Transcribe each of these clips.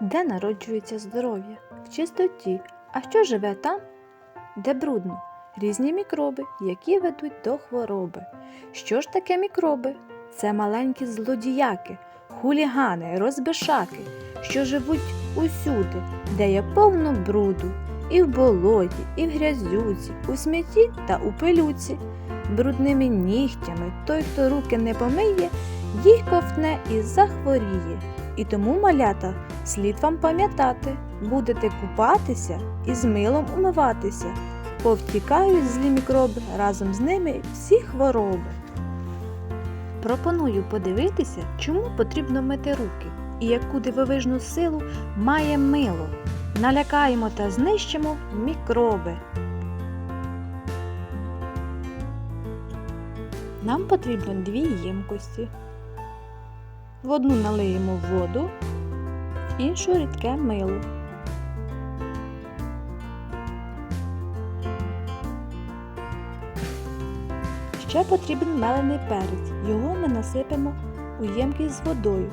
Де народжується здоров'я? В чистоті. А що живе там, де брудно? Різні мікроби, які ведуть до хвороби. Що ж таке мікроби? Це маленькі злодіяки, хулігани, розбишаки, що живуть усюди, де є повно бруду, і в болоті, і в грязюці, у смітті та у пилюці. Брудними нігтями той, хто руки не помиє, їх ковтне і захворіє. І тому, малята, слід вам пам'ятати, будете купатися і з милом умиватися, повтікають злі мікроби, разом з ними всі хвороби. Пропоную подивитися, чому потрібно мити руки і яку дивовижну силу має мило. Налякаємо та знищимо мікроби. Нам потрібно дві ємкості. В одну налиємо воду, в іншу рідке мило. Ще потрібен мелений перець. Його ми насипемо у ємкість з водою.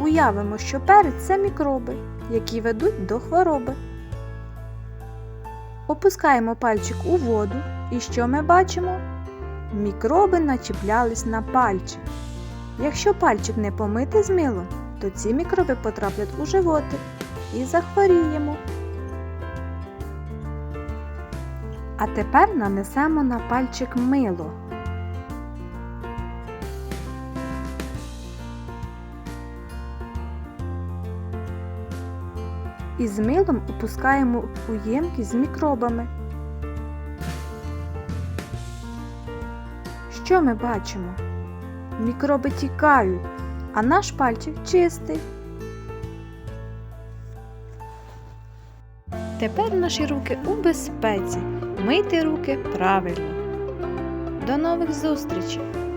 Уявимо, що перець це мікроби, які ведуть до хвороби. Опускаємо пальчик у воду, і що ми бачимо? Мікроби начіплялись на пальчик. Якщо пальчик не помити з милом, то ці мікроби потраплять у животик і захворіємо. А тепер нанесемо на пальчик мило. І з милом опускаємо у ємкість з мікробами. Що ми бачимо? Мікроби тікають, а наш пальчик чистий. Тепер наші руки у безпеці. Мийте руки правильно. До нових зустрічей!